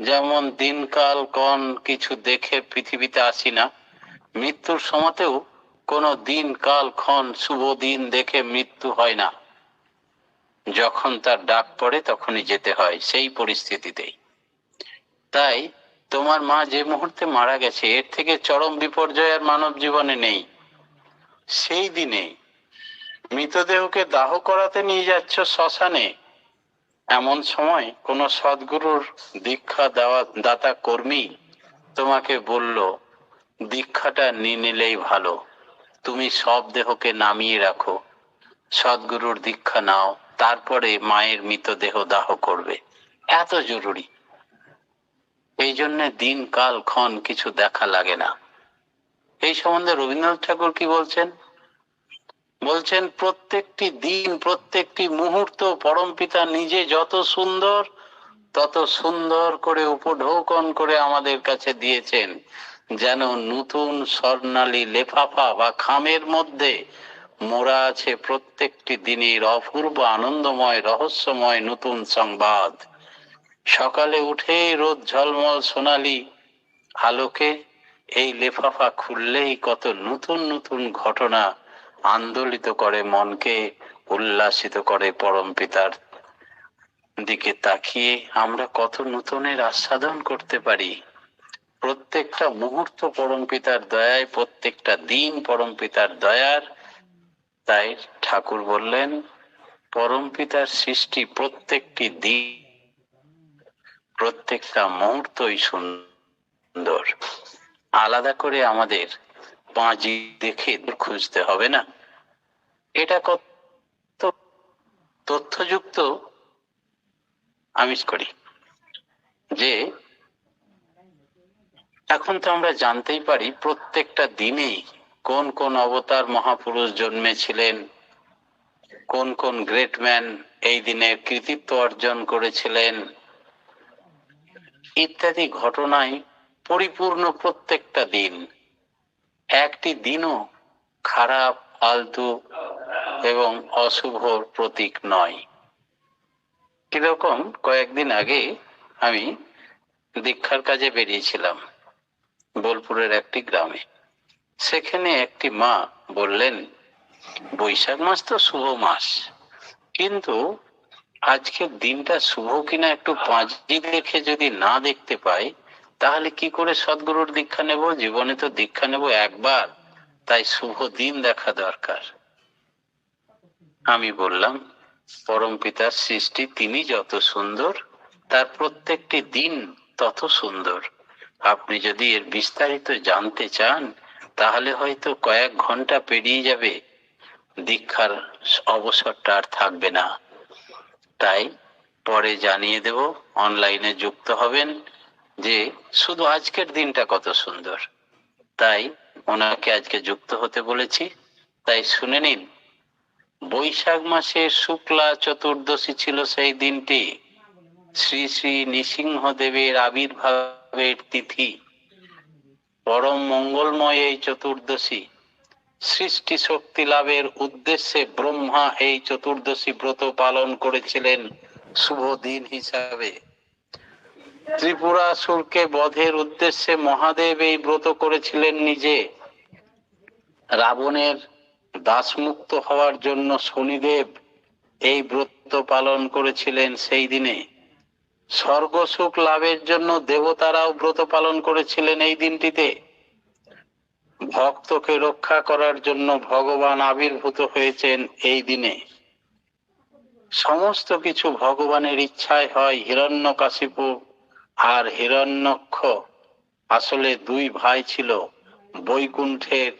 যেমন দিনকাল কন কিছু দেখে পৃথিবীতে আসি না, মৃত্যুর সময়তেও কোন দিন কাল ক্ষণ, শুভ দিন দেখে মৃত্যু হয় না। যখন তার ডাক পড়ে তখনই যেতে হয়, সেই পরিস্থিতিতেই। তাই তোমার মা যে মুহূর্তে মারা গেছে, এর থেকে চরম বিপর্যয় আর মানব জীবনে নেই। সেই দিনে মৃতদেহকে দাহ করাতে নিয়ে যাচ্ছ শ্মশানে এমন সময় কোন সদ্গুরুর দীক্ষা দেওয়া দাতা কর্মী তোমাকে বলল, দীক্ষাটা নিয়ে নিলেই ভালো। তুমি সব দেহকে নামিয়ে রাখো। সদ্গুরুর দীক্ষা নাও, তারপরে মায়ের মৃতদেহ দাহ করবে। এত জরুরি। এই জন্য দিন কাল ক্ষণ কিছু দেখা লাগে না। এই সম্বন্ধে রবীন্দ্রনাথ ঠাকুর কি বলছেন? বলছেন, প্রত্যেকটি দিন, প্রত্যেকটি মুহূর্ত পরম পিতা নিজে যত সুন্দর, তত সুন্দর করে উপঢৌকন করে আমাদের কাছে দিয়েছেন। যেন নতুন স্বর্ণালী লেফাফা বা খামের মধ্যে মোড়া আছে প্রত্যেকটি দিনের অপূর্ব আনন্দময়, রহস্যময় নতুন সংবাদ। সকালে উঠে রোদ ঝলমল সোনালি আলোকে এই লেফাফা খুললেই কত নতুন নতুন ঘটনা আন্দোলিত করে, মনকে উল্লাসিত করে পরম পিতার দিকে তাকিয়ে আমরা কত নতুনের আস্বাদন করতে পারি। প্রত্যেকটা মুহূর্ত পরম পিতার দয়ায়, প্রত্যেকটা দিন পরম পিতার দয়ার। তাই ঠাকুর বললেন, পরম পিতার সৃষ্টি প্রত্যেকটি দিন, প্রত্যেকটা মুহূর্তই সুন্দর। আলাদা করে আমাদের পাঁজি দেখে খুঁজতে হবে না। এটা কত তথ্যযুক্ত আমি করি, যে এখন তো আমরা জানতেই পারি প্রত্যেকটা দিনেই কোন কোন অবতার মহাপুরুষ জন্মেছিলেন, কোন কোন গ্রেট ম্যান এই দিনের কৃতিত্ব অর্জন করেছিলেন, ইত্যাদি ঘটনায় পরিপূর্ণ প্রত্যেকটা দিন একটি দিনও খারাপ আলতু এবং অশুভর প্রতীক নয়। কীরকম কয়েকদিন আগে আমি দীক্ষার কাজে বেরিয়েছিলাম, বোলপুরের একটি গ্রামে। সেখানে একটি মা বললেন, বৈশাখ মাস তো শুভ মাস, কিন্তু আজকের দিনটা শুভ কিনা একটু পাঁচটি দেখে যদি না দেখতে পাই তাহলে কি করে সদ্গুরুর দীক্ষা নেব? জীবনে তো দীক্ষা নেব একবার। তাই শুভ দিন দেখা দরকার। আমি বললাম, পরম পিতার সৃষ্টি তিনি যত সুন্দর, তার প্রত্যেকটি দিন তত সুন্দর। আপনি যদি এর বিস্তারিত জানতে চান, তাহলে হয়তো কয়েক ঘণ্টা পেরিয়ে যাবে। দীক্ষার অবসরটা আর থাকবে না। তাই পরে জানিয়ে দেব, অনলাইনে যুক্ত হবেন। যে শুধু আজকের দিনটা কত সুন্দর। তাই ওনাকে আজকে যুক্ত হতে বলেছি। তাই শুনে নিন, বৈশাখ মাসে শুক্লা চতুর্দশী ছিল সেই দিনটি। শ্রী শ্রী নৃসিংহদেবের আবির্ভাবের তিথি। পরম মঙ্গলময় এই চতুর্দশী। সৃষ্টি শক্তি লাভের উদ্দেশ্যে ব্রহ্মা এই চতুর্দশী ব্রত পালন করেছিলেন। শুভ দিন হিসাবে। ত্রিপুরাসুরকে বধের উদ্দেশ্যে মহাদেব এই ব্রত করেছিলেন নিজে। রাবণের দাসমুক্ত হওয়ার জন্য শনিদেব এই ব্রত পালন করেছিলেন সেই দিনে। স্বর্গসুখ লাভের জন্য দেবতারাও ব্রত পালন করেছিলেন এই দিনটিতে। ভক্তকে রক্ষা করার জন্য ভগবান আবির্ভূত হয়েছেন এই দিনে। সমস্ত কিছু ভগবানের ইচ্ছায় হয় হিরণ্যকাশিপু আর হিরণ্যক্ষ আসলে দুই ভাই ছিল। বৈকুণ্ঠের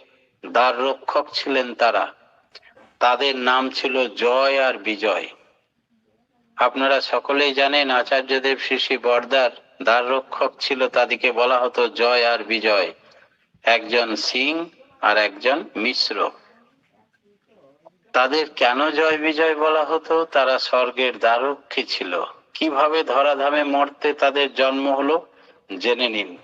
দ্বার রক্ষক ছিলেন তারা। তাদের নাম ছিল জয় আর বিজয়। আপনারা সকলেই জানেন, আচার্যদেব শিশি বর্দার দ্বার রক্ষক ছিল, তাদেরকে বলা হতো জয় আর বিজয়। একজন সিং আর একজন মিশ্র। তাদের কেন জয় বিজয় বলা হতো? তারা স্বর্গের দ্বারক্ষী ছিল। কীভাবে ধরাধামে মরতে তাদের জন্ম হলো জেনে নিন।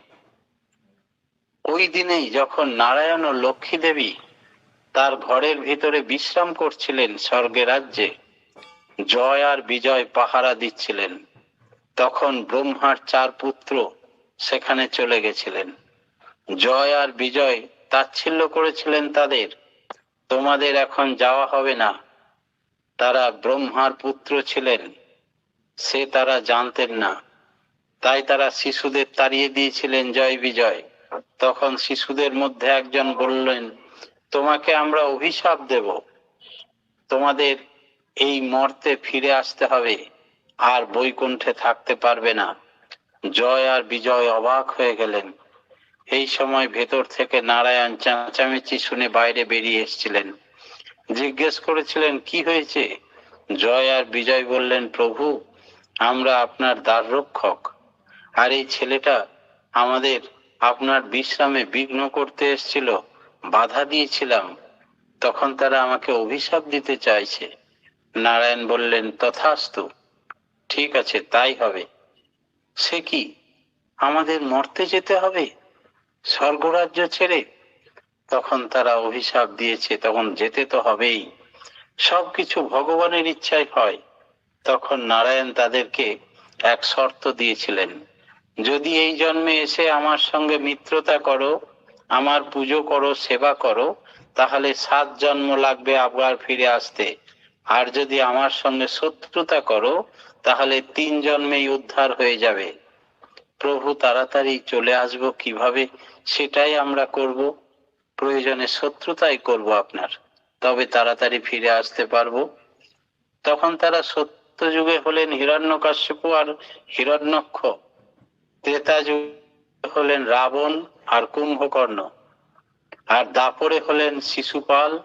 ওই দিনেই যখন নারায়ণ ও লক্ষ্মী দেবী তার ঘরের ভিতরে বিশ্রাম করছিলেন স্বর্গে রাজ্যে, জয় আর বিজয় পাহারা দিচ্ছিলেন। তখন ব্রহ্মার চার পুত্র সেখানে চলে গেছিলেন। জয় আর বিজয় তাচ্ছিল্য করেছিলেন তাদের, তোমাদের এখন যাওয়া হবে না। তারা ব্রহ্মার পুত্র ছিলেন সে তারা জানতেন না। তাই তারা শিশুদের তাড়িয়ে দিয়েছিলেন, জয় বিজয়। তখন শিশুদের মধ্যে একজন বললেন, তোমাকে আমরা অভিশাপ দেব। তোমাদের এই মর্তে ফিরে আসতে হবে, আর বৈকুণ্ঠে থাকতে পারবে না। জয় আর বিজয় অবাক হয়ে গেলেন। এই সময় ভেতর থেকে নারায়ণ চেঁচামেচি শুনে বাইরে বেরিয়ে এসেছিলেন। জিজ্ঞেস করেছিলেন, কি হয়েছে? জয় আর বিজয় বললেন, প্রভু আমরা আপনার দ্বার রক্ষক আর এই ছেলেটা আমাদের আপনার বিশ্রামে বিঘ্ন করতে এসেছিল, বাধা দিয়েছিলাম। তখন তারা আমাকে অভিশাপ দিতে চাইছে। নারায়ণ বললেন, তথাস্তু। ঠিক আছে, তাই হবে। সে কি? আমাদের মরতে যেতে হবে? স্বর্গরাজ্য ছেড়ে? তখন তারা অভিশাপ দিয়েছে, তখন যেতে তো হবেই। সবকিছু ভগবানের ইচ্ছায় হয়। তখন নারায়ণ তাদেরকে এক শর্ত দিয়েছিলেন, যদি এই জন্মে এসে আমার সঙ্গে মিত্রতা করো, আমার পুজো করো, সেবা করো, তাহলে সাত জন্ম লাগবে আবার ফিরে আসতে। আর যদি আমার সঙ্গে শত্রুতা করো, তাহলে তিন জন্মেই উদ্ধার হয়ে যাবে। প্রভু, তাড়াতাড়ি চলে আসব কীভাবে? সেটাই আমরা করব। প্রয়োজনে শত্রুতাই করব আপনার, তবে তাড়াতাড়ি ফিরে আসতে পারব। তখন তারা সত্য যুগে হলেন হিরণ্যকাশ্যপ আর হিরণ্যক্ষ। ত্রেতা যুগে হলেন রাবণ আর কুম্ভকর্ণ। আর দাপরে হলেন শিশুপাল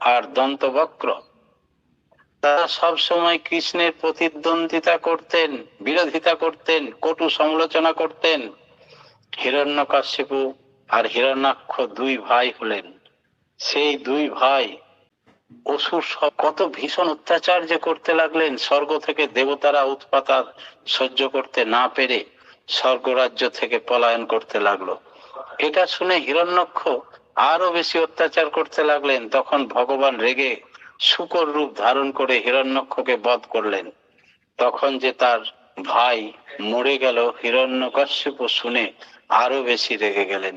আর দন্তবক্র। তারা সব সময় কৃষ্ণের প্রতিদ্বন্দ্বিতা করতেন, বিরোধিতা করতেন, কটু সমালোচনা করতেন। হিরণ্যকাশ্যপু আর হিরণ্যাক্ষ দুই ভাই হলেন। সেই দুই ভাই অসুর কত ভীষণ অত্যাচার যে করতে লাগলেন, স্বর্গ থেকে দেবতারা উৎপাতার সহ্য করতে না পেরে স্বর্গরাজ্য থেকে পলায়ন করতে লাগল। এটা শুনে হিরণ্যক্ষ আরও বেশি অত্যাচার করতে লাগলেন, তখন ভগবান রেগে শুকর রূপ ধারণ করে হিরণ্যক্ষকে বধ করলেন। তখন যে তার ভাই মরে গেল, হিরণ্যকশ্যপ শুনে আরও বেশি রেগে গেলেন।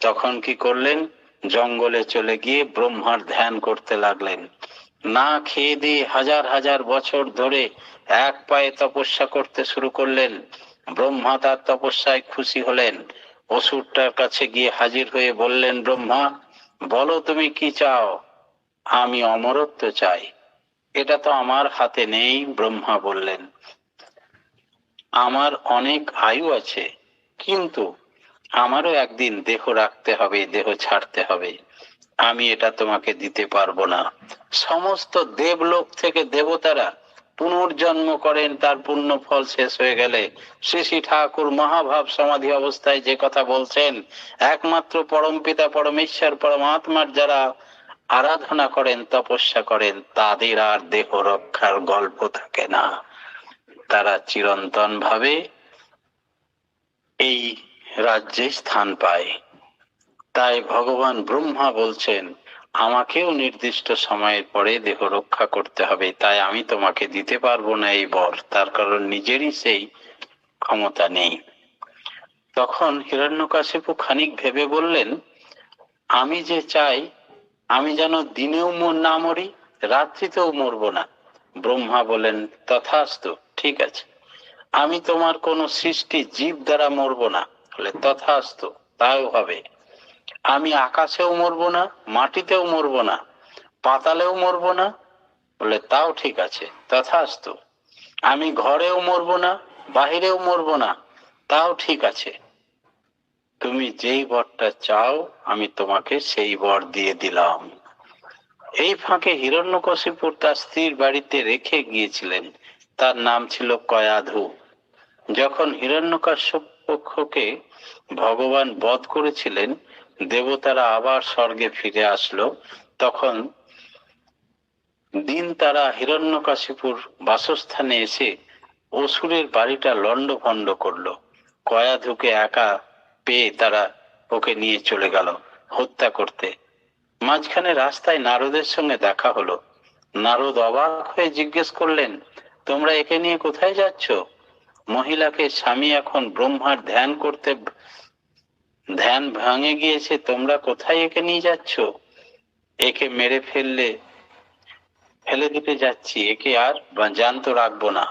তখন কি করলেন? জঙ্গলে চলে গিয়ে ব্রহ্মার ধ্যান করতে লাগলেন। না খেয়ে দিয়ে হাজার হাজার বছর ধরে এক পায়ে তপস্যা করতে শুরু করলেন। ব্রহ্মা তার তপস্যায় খুশি হলেন। অসুরটার কাছে গিয়ে হাজির হয়ে বললেন, ব্রহ্মা, বলো তুমি কি চাও? আমি অমরত্ব চাই। এটা তো আমার হাতে নেই, ব্রহ্মা বললেন। আমার অনেক আয়ু আছে, কিন্তু আমারও একদিন দেহ রাখতে হবে, দেহ ছাড়তে হবে। আমি এটা তোমাকে দিতে পারব না। সমস্ত দেবলোক থেকে দেবতারা পুনর্জন্ম করেন, তার পুণ্য ফল শেষ হয়ে গেলে শ্রী শ্রী ঠাকুর মহাভাব সমাধি অবস্থায় যে কথা বলছেন, একমাত্র পরম পিতা পরমেশ্বর পরমাত্মার যারা আরাধনা করেন, তপস্যা করেন, তাদের আর দেহ রক্ষার গল্প থাকে না। তারা চিরন্তন ভাবে এই রাজ্যে স্থান পায় তাই ভগবান ব্রহ্মা বলছেন, আমাকেও নির্দিষ্ট সময়ের পরে দেহ রক্ষা করতে হবে, তাই আমি তোমাকে দিতে পারব না এই বর, তার কারণ নিজেরই সেই ক্ষমতা নেই। তখন হিরণ্যকাশিপু খানিক ভেবে বললেন, আমি যে চাই, আমি যেন দিনেও না মরি, রাত্রিতেও মরবো না। ব্রহ্মা বলেন, তথাস্তু, ঠিক আছে। আমি তোমার কোন সৃষ্টি জীব দ্বারা মরবো না। বলে, তথাস্তু, তাও হবে। আমি আকাশেও মরবো না, মাটিতেও মরবো না, পাতালেও মরবো না। বলে, তাও ঠিক আছে, তথাস্তু। আমি ঘরেও মরবো না, বাহিরেও মরবো না, তাও ঠিক আছে। তুমি যেই বরটা চাও, আমি তোমাকে সেই বর দিয়ে দিলাম। এই ফাঁকে হিরণ্যকশিপুর তার স্ত্রীর বাড়িতে রেখে গিয়েছিলেন। তার নাম ছিল কয়াধু। যখন হিরণ্যকাশ্যপকে ভগবান বধ করেছিলেন, দেবতারা আবার স্বর্গে ফিরে আসলো। তখন দিন তারা হিরণ্যকাশিপুর বাসস্থানে এসে অসুরের বাড়িটা লন্ড ভন্ড করল। কয়া ধুকে একা পেয়ে তারা ওকে নিয়ে চলে গেল হত্যা করতে। মাঝখানে রাস্তায় নারদের সঙ্গে দেখা হলো। নারদ অবাক হয়ে জিজ্ঞেস করলেন, তোমরা একে নিয়ে কোথায় যাচ্ছ? মহিলাকে স্বামী এখন ব্রহ্মার ধ্যান করতে, ধ্যান ভাঙে গিয়েছে, তোমরা কোথায় একে নিয়ে যাচ্ছ? একে মেরে ফেললে, ফেলে দিতে যাচ্ছি, একে আর জ্যান্ত রাখব না।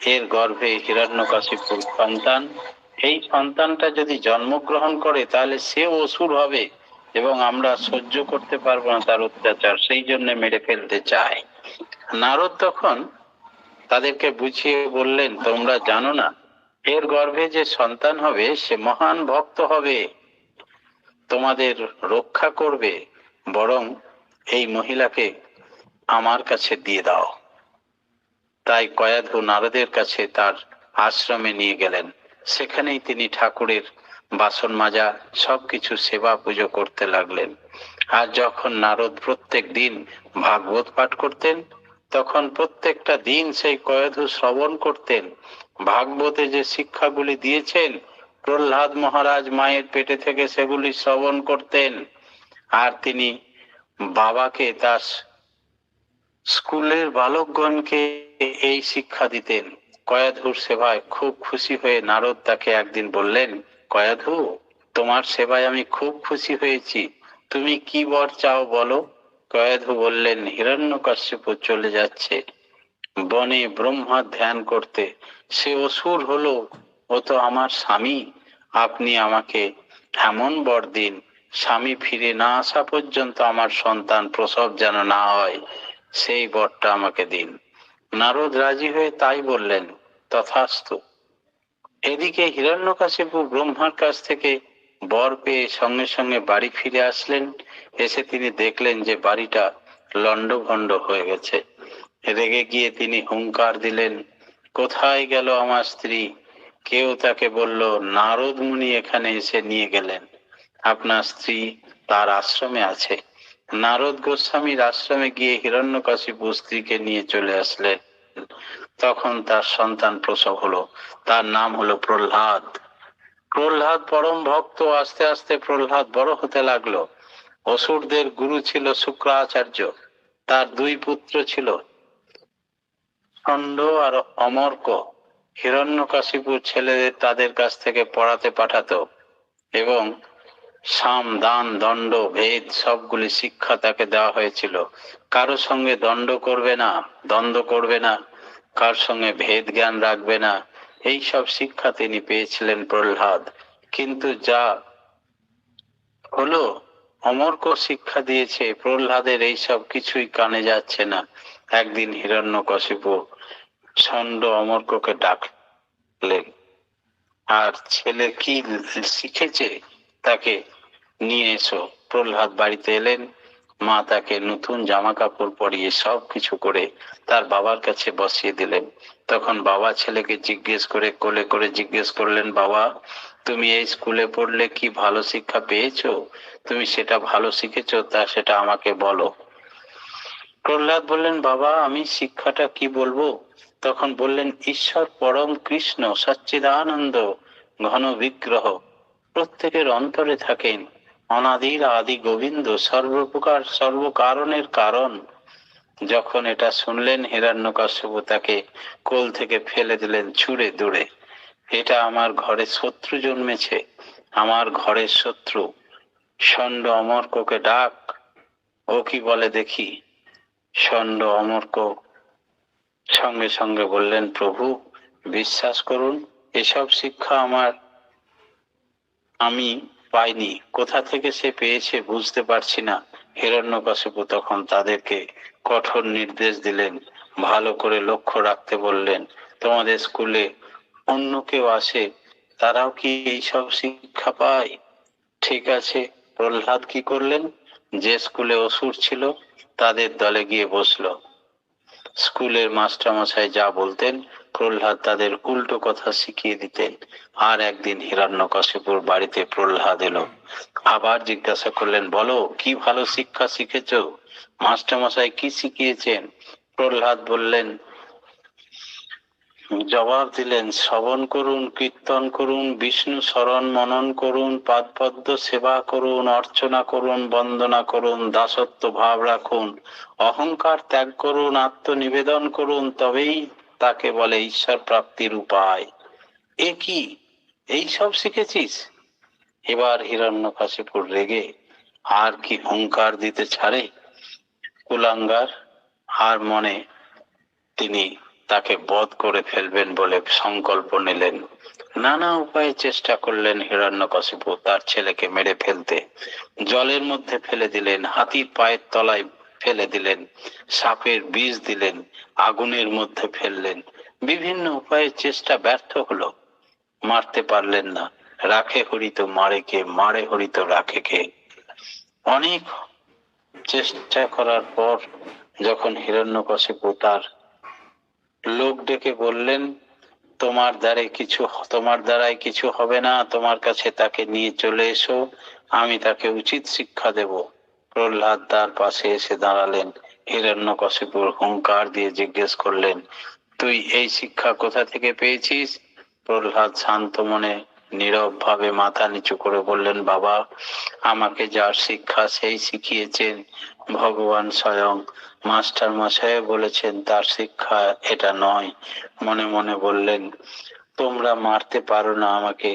এর গর্ভে হিরণ্যকাশিপুর সন্তান। এই সন্তানটা যদি জন্মগ্রহণ করে, তাহলে সে অসুর হবে এবং আমরা সহ্য করতে পারব না তার অত্যাচার, সেই জন্য মেরে ফেলতে চায় নারদ তখন তাদেরকে বুঝিয়ে বললেন, তোমরা জানো না, এর গর্ভে যে সন্তান হবে, সে মহান ভক্ত হবে। তোমাদের রক্ষা করবে, বরং এই মহিলাকে আমার কাছে দিয়ে দাও। তাই কয়াধু নারদের কাছে তার আশ্রমে নিয়ে গেলেন। সেখানেই তিনি ঠাকুরের বাসন মাজা, সবকিছু সেবা পুজো করতে লাগলেন। আর যখন নারদ প্রত্যেক দিন ভাগবত পাঠ করতেন তখন প্রত্যেকটা দিন সেই কয়াধু শ্রবণ করতেন। ভাগবতে যে শিক্ষাগুলি দিয়েছেন, প্রহ্লাদ মহারাজ মায়ের পেটে থেকে সেগুলি শ্রবণ করতেন। আর তিনি বাবাকে, তার স্কুলের বালকগণকে এই শিক্ষা দিতেন। কয়াধুর সেবায় খুব খুশি হয়ে নারদ তাকে একদিন বললেন কয়াধু তোমার সেবায় আমি খুব খুশি হয়েছি। তুমি কি বর চাও বলো? কয়াধু বললেন, হিরণ্যকশ্যপ চলে যাচ্ছে। বনে ব্রহ্মা ধ্যান করতে। সে অসুর হলো, ও তো আমার স্বামী, আপনি আমাকে এমন বর দিন, স্বামী ফিরে না আসা পর্যন্ত আমার সন্তান প্রসব যেন না হয়, সেই বরটা আমাকে দিন। নারদ রাজি হয়ে তাই বললেন, তথাস্তু। এদিকে হিরণ্যকাশিপু ব্রহ্মার কাছ থেকে বর পেয়ে সঙ্গে সঙ্গে বাড়ি ফিরে আসলেন। এসে তিনি দেখলেন যে বাড়িটা লন্ডভন্ড হয়ে গেছে। রেগে গিয়ে তিনি হুঙ্কার দিলেন, কোথায় গেল আমার স্ত্রী? কেউ তাকে বলল নারদ মুনি এখানে এসে নিয়ে গেলেন। আপনার স্ত্রী তার আশ্রমে আছে। নারদ গোস্বামীর আশ্রমে গিয়ে হিরণ্যকাশিপু স্ত্রীকে নিয়ে চলে আসলেন। তখন তার সন্তান প্রসব হলো। তার নাম হলো প্রহ্লাদ। প্রহ্লাদ পরম ভক্ত আস্তে আস্তে প্রহ্লাদ বড় হতে লাগল। অসুরদের গুরু ছিল শুক্রাচার্য, তার দুই পুত্র ছিল খণ্ড আর অমর্ক। হিরণ্যকাশিপুর ছেলেদের তাদের কাছ থেকে পড়াতে পাঠাতো এবং সাম, দান, দণ্ড, ভেদ সবগুলি শিক্ষা তাকে দেওয়া হয়েছিল। কারও সঙ্গে দণ্ড করবে না, দ্বন্দ্ব করবে না, কার সঙ্গে ভেদ জ্ঞান রাখবে না এই সব শিক্ষা তিনি পেয়েছিলেন প্রহ্লাদ। কিন্তু যা হলো, অমর্ক শিক্ষা দিয়েছে, প্রহ্লাদের এই সব কিছুই কানে যাচ্ছে না। একদিন হিরণ্য হিরণ্যকশিপু ছন্দ অমর্ককে ডাকলেন, আর ছেলে কি শিখেছে? তাকে নিয়ে এসো। প্রহ্লাদ বাড়িতে এলেন মা তাকে নতুন জামা কাপড় পরিয়ে সব কিছু করে তার বাবার কাছে বসিয়ে দিলেন। তখন বাবা ছেলেকে জিজ্ঞেস করে, কোলে করে জিজ্ঞেস করলেন, বাবা, তুমি এই স্কুলে পড়লে কি ভালো শিক্ষা পেয়েছ? তুমি সেটা ভালো শিখেছো, তা সেটা আমাকে বলো। প্রহ্লাদ বললেন, বাবা, আমি শিক্ষাটা কি বলব? তখন বললেন, ঈশ্বর পরম কৃষ্ণ সচ্চিদানন্দ ঘন বিগ্রহ। প্রত্যেকের অন্তরে থাকেন। অনাদির আদি গোবিন্দ সর্বপ্রকার সর্বকারণের কারণ। যখন এটা শুনলেন, হিরণ্যকাশ্যপ তাকে কোল থেকে ফেলে দিলেন ছুঁড়ে দূরে এটা আমার ঘরে শত্রু জন্মেছে, আমার ঘরের শত্রু। ষণ্ড অমর্ককে ডাক, ও কি বলে দেখি? ষণ্ড অমর্ক সঙ্গে সঙ্গে বললেন, প্রভু, বিশ্বাস করুন, এসব শিক্ষা আমার। আমি পাইনি কোথা থেকে সে পেয়েছে বুঝতে পারছি না। হিরণ্যকশিপু তখন তাদেরকে কঠোর নির্দেশ দিলেন, ভালো করে লক্ষ্য রাখতে বললেন, তোমাদের স্কুলে অন্য কেউ আসে? তারাও কি এইসব শিক্ষা পায়? ঠিক আছে, প্রহ্লাদ কি করলেন? যে স্কুলে অসুর ছিল, তাদের দলে গিয়ে বসল। স্কুলের মাস্টারমশাই যা বলতেন প্রহ্লাদ তাদের উল্টো কথা শিখিয়ে দিতেন। আর একদিন হিরণ্যকশিপুর বাড়িতে প্রহ্লাদ এলো। আবার জিজ্ঞাসা করলেন, বলো, কি ভালো শিক্ষা শিখেছো? মাস্টারমশাই কি শিখিয়েছেন? প্রহ্লাদ বললেন, জবাব দিলেন, শ্রবণ করুন, কীর্তন করুন, বিষ্ণু স্মরণ, মনন করুন পাদপদ্ম সেবা করুন, অর্চনা করুন, বন্দনা করুন, দাসত্ব ভাব রাখুন, অহংকার ত্যাগ করুন, আত্মনিবেদন করুন, তবেই তাকে বলে ঈশ্বর প্রাপ্তির উপায়। এ কি? এই সব শিখেছিস? এবার হিরণ্যকাশিপুর রেগে আর কি হুঙ্কার দিতে ছাড়ে? কুলাঙ্গার আর মনে তিনি তাকে বধ করে ফেলবেন বলে সংকল্প নিলেন। নানা উপায়ে চেষ্টা করলেন হিরণ্যকশিপু তার ছেলেকে মেরে ফেলতে। জলের মধ্যে ফেলে দিলেন, হাতির পায়ের তলায় ফেলে দিলেন, সাপের বিষ দিলেন, আগুনের মধ্যে ফেললেন। বিভিন্ন উপায়ে চেষ্টা ব্যর্থ হলো। মারতে পারলেন না। রাখে হরিত মারে কে মারে হরিত রাখে কে অনেক চেষ্টা করার পর যখন হিরণ্যকশিপু তার লোক ডেকে বললেন, তোমার দ্বারে কিছু, তোমার দ্বারাই কিছু হবে না। তোমার কাছে তাকে নিয়ে চলে এসো। আমি তাকে উচিত শিক্ষা দেব। প্রহ্লাদ তার পাশে এসে দাঁড়ালেন। হিরণ্যকশিপুর হুঙ্কার দিয়ে জিজ্ঞেস করলেন, তুই এই শিক্ষা কোথা থেকে পেয়েছিস? প্রহ্লাদ শান্ত মনে নীরব ভাবে মাথা নিচু করে বললেন, বাবা, আমাকে যার শিক্ষা সেই শিখিয়েছেন, ভগবান স্বয়ং। মাস্টার মশাই বলেছেন, তার শিক্ষা এটা নয়। মনে মনে বললেন, তোমরা মারতে পারো না আমাকে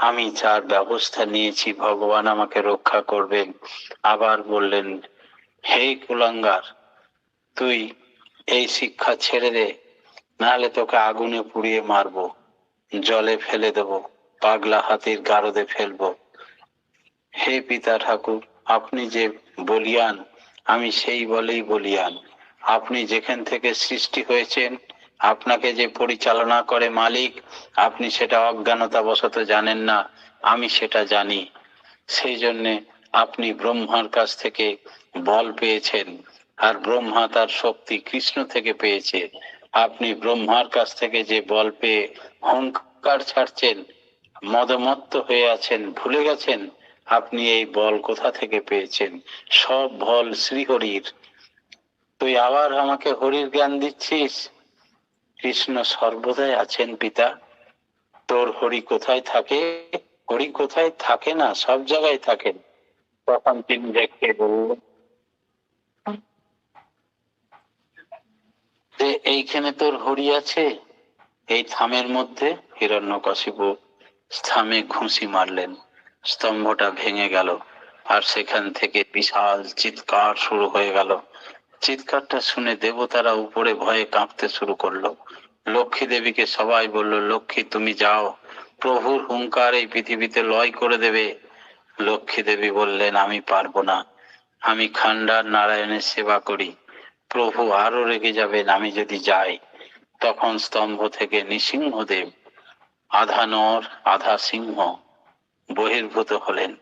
আমি যার ব্যবস্থা নিয়েছি, ভগবান আমাকে রক্ষা করবেন। আবার বললেন, হে কুলাঙ্গার, তুই এই শিক্ষা ছেড়ে দে, নাহলে তোকে আগুনে পুড়িয়ে মারবো, জলে ফেলে দেব, পাগলা হাতির গারদে ফেলব। হে পিতা ঠাকুর, আপনি যে বলিয়ান, আমি সেই বলেই বলিয়ান। আপনি যেখান থেকে সৃষ্টি হয়েছেন আপনাকে যে পরিচালনা করে মালিক, আপনি সেটা অজ্ঞানতা বশত জানেন না, আমি সেটা জানি। সেই জন্যে আপনি ব্রহ্মার কাছ থেকে বল পেয়েছেন, আর ব্রহ্মা তার শক্তি কৃষ্ণ থেকে পেয়েছে। আপনি ব্রহ্মার কাছ থেকে যে বল পেয়ে হংকার ছাড়ছেন, মদমত্ত হয়ে আছেন, ভুলে গেছেন, আপনি এই বল কোথা থেকে পেয়েছেন? সব বল শ্রীহরির। তুই আবার আমাকে হরির জ্ঞান দিচ্ছিস? কৃষ্ণ সর্বদাই আছেন পিতা। তোর হরি কোথায় থাকে? হরি কোথায় থাকে না? সব জায়গায় থাকেন। তখন তিনি দেখে বললেন, যে এইখানে তোর হরি আছে? এই থামের মধ্যে হিরণ্যকশিপু থামে ঘুষি মারলেন। স্তম্ভটা ভেঙে গেল আর সেখান থেকে বিশাল চিৎকার শুরু হয়ে গেল। চিৎকারটা শুনে দেবতারা উপরে ভয়ে কাঁপতে শুরু করল। লক্ষ্মী দেবীকে সবাই বলল, লক্ষ্মী, তুমি যাও। প্রভুর হুঙ্কার এই পৃথিবীতে লয় করে দেবে। লক্ষ্মী দেবী বললেন, আমি পারব না। আমি খান্ডার নারায়ণের সেবা করি। প্রভু আরও রেগে যাবেন, আমি যদি যাই। তখন স্তম্ভ থেকে নৃসিংহদেব আধা নর আধা সিংহ বহির্ভূত হলেন।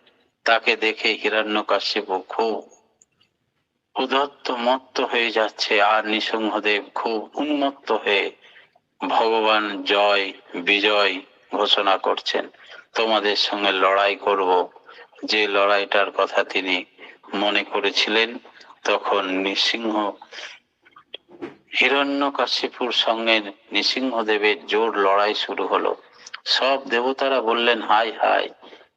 তাকে দেখে হিরণ্যকাশ্যপ খুব উদত্ত মত্ত হয়ে যাচ্ছে আর নৃসিংহদেব খুব উন্মত্ত হয়ে ভগবান জয়, বিজয় ঘোষণা করছেন। তোমাদের সঙ্গে লড়াই করব। যে লড়াইটার কথা তিনি মনে করেছিলেন, তখন নৃসিংহ হিরণ্যকাশিপুর সঙ্গে নৃসিংহদেবের জোর লড়াই শুরু হলো। সব দেবতারা বললেন হাই হাই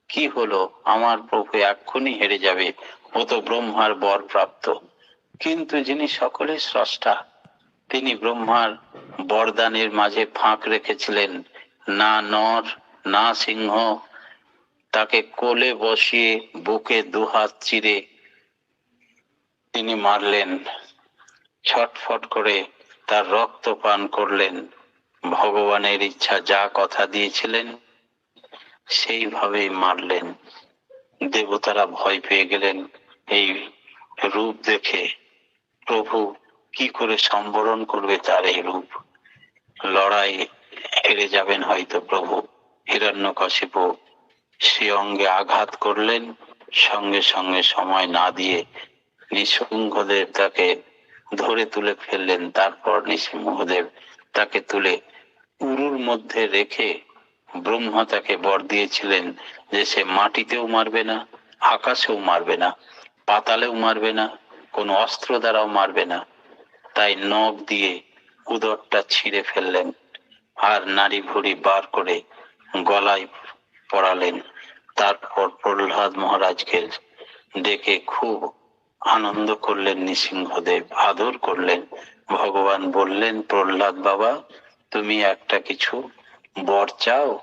কি হলো? আমার প্রভু এক্ষুনি হেরে যাবে। ও তো ব্রহ্মার বর প্রাপ্ত কিন্তু যিনি সকলের স্রষ্টা, তিনি ব্রহ্মার বরদানের মাঝে ফাঁক রেখেছিলেন। না নর, না সিংহ, তাকে কোলে বসিয়ে বুকে দুহাত চিরে তিনি মারলেন, ছটফট করে তার রক্ত পান করলেন। ভগবানের ইচ্ছা যা কথা দিয়েছিলেন, সেইভাবেই মারলেন। দেবতারা ভয় পেয়ে গেলেন এই রূপ দেখে। প্রভু কি করে সম্বরণ করবে তার এই রূপ? লড়াই হেরে যাবেন হয়তো প্রভু। হিরণ্যকশিপু সে অঙ্গে আঘাত করলেন, সঙ্গে সঙ্গে সময় না দিয়ে নৃসিংহদেব তাকে ধরে তুলে ফেললেন। তারপর নৃসিংহদেব তাকে তুলে উরুর মধ্যে রেখে ব্রহ্মা তাকে বর দিয়েছিলেন যে সে মাটিতেও মারবে না, আকাশেও মারবে না, পাতালেও মারবে না কোনো অস্ত্র দ্বারাও মারবে না। তাই নখ দিয়ে উদরটা ছিঁড়ে ফেললেন আর নারী ভুড়ি বার করে গলায় পড়ালেন তারপর প্রহ্লাদ মহারাজকে ডেকে খুব আনন্দ করলেন নৃসিংহদেব, আদর করলেন। ভগবান বললেন, প্রহ্লাদ বাবা, তুমি একটা কিছু বর চাও?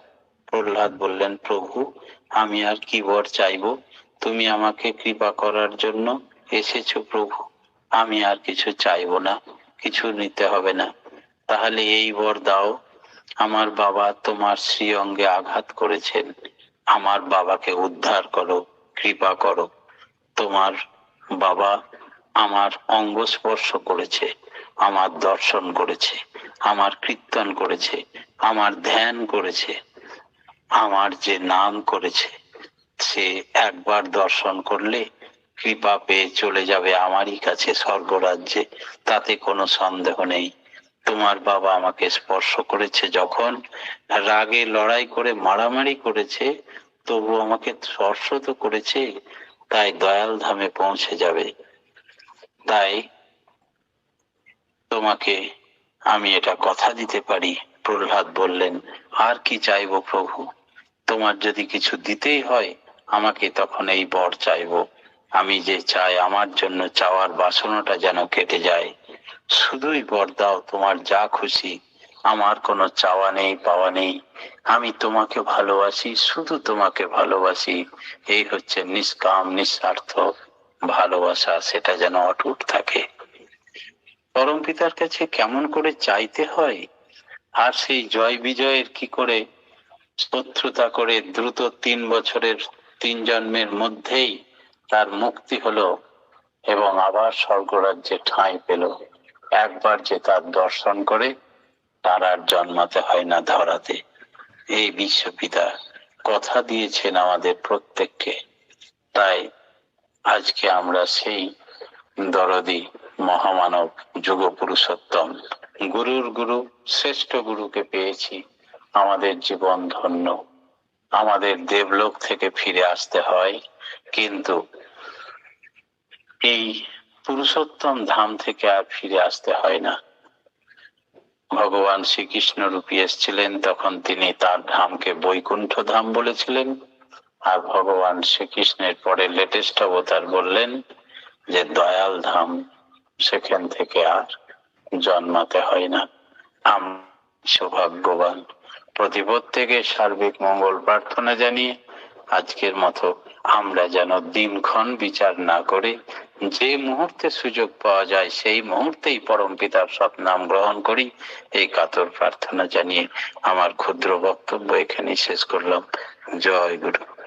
প্রহ্লাদ বললেন, প্রভু, আমি আর কি বর চাইব? তুমি আমাকে কৃপা করার জন্য এসেছ প্রভু, আমি আর কিছু চাইব না, কিছু নিতে হবে না। তাহলে এই বর দাও, আমার বাবা তোমার শ্রী অঙ্গে আঘাত করেছেন। আমার বাবাকে উদ্ধার করো, কৃপা করো। তোমার বাবা আমার অঙ্গ স্পর্শ করেছে, আমার দর্শন করেছে, আমার কীর্তন করেছে, আমার ধ্যান করেছে, আমার যে নাম করেছে, সে একবার দর্শন করলে কৃপা পেয়ে চলে যাবে আমারই কাছে স্বর্গরাজ্যে। তাতে কোনো সন্দেহ নেই। তোমার বাবা আমাকে স্পর্শ করেছে যখন রাগে লড়াই করে মারামারি করেছে, তবু আমাকে স্পর্শ তো করেছে, তাই দয়াল ধামে পৌঁছে যাবে। তাই তোমাকে আমি এটা কথা দিতে পারি, প্রহ্লাদ বললেন। আর কি চাইব প্রভু? তোমার যদি কিছু দিতেই হয়, আমাকে তখন এই বর চাইব। আমি যে চাই, আমার জন্য চাওয়ার বাসনাটা যেন কেটে যায়। শুধুই বর দাও তোমার যা খুশি, আমার কোনো চাওয়া নেই, পাওয়া নেই। আমি তোমাকে ভালোবাসি, শুধু তোমাকে ভালোবাসি। এই হচ্ছে নিষ্কাম, নিঃস্বার্থ ভালোবাসা, সেটা যেন অটুট থাকে। পরম পিতার কাছে কেমন করে চাইতে হয়? আর সেই জয় বিজয়ের কি করে? শত্রুতা করে দ্রুত তিন বছরের তিন জন্মের মধ্যেই তার মুক্তি হলো এবং আবার স্বর্গরাজ্যে ঠাঁই পেল। একবার যে তার দর্শন করে, তার আর জন্মাতে হয় না ধরাতে। এই বিশ্বপিতা কথা দিয়েছেন আমাদের প্রত্যেককে। তাই আজকে আমরা সেই দরদি মহামানব যুগ পুরুষোত্তম গুরুর গুরু, শ্রেষ্ঠ গুরুকে পেয়েছি। আমাদের জীবন ধন্য। আমাদের দেবলোক থেকে ফিরে আসতে হয়, কিন্তু এই পুরুষোত্তম ধাম থেকে আর ফিরে আসতে হয় না। ভগবান শ্রীকৃষ্ণ রূপী এসেছিলেন, তখন তিনি তার ধামকে বৈকুণ্ঠ ধাম বলেছিলেন। আর ভগবান শ্রীকৃষ্ণের পরে লেটেস্ট অবতার বললেন যে, দয়াল ধাম সেখান থেকে আর জন্মাতে হয় না। আম সৌভাগ্যবান। প্রতি প্রত্যেকের সার্বিক মঙ্গল প্রার্থনা জানিয়ে আজকের মতো আমরা যেন দিনক্ষণ বিচার না করে যে মুহূর্তে সুযোগ পাওয়া যায়, সেই মুহূর্তেই পরম পিতার সব নাম গ্রহণ করি। এই কাতর প্রার্থনা জানিয়ে আমার ক্ষুদ্র বক্তব্য এখানে শেষ করলাম। জয় গুরু।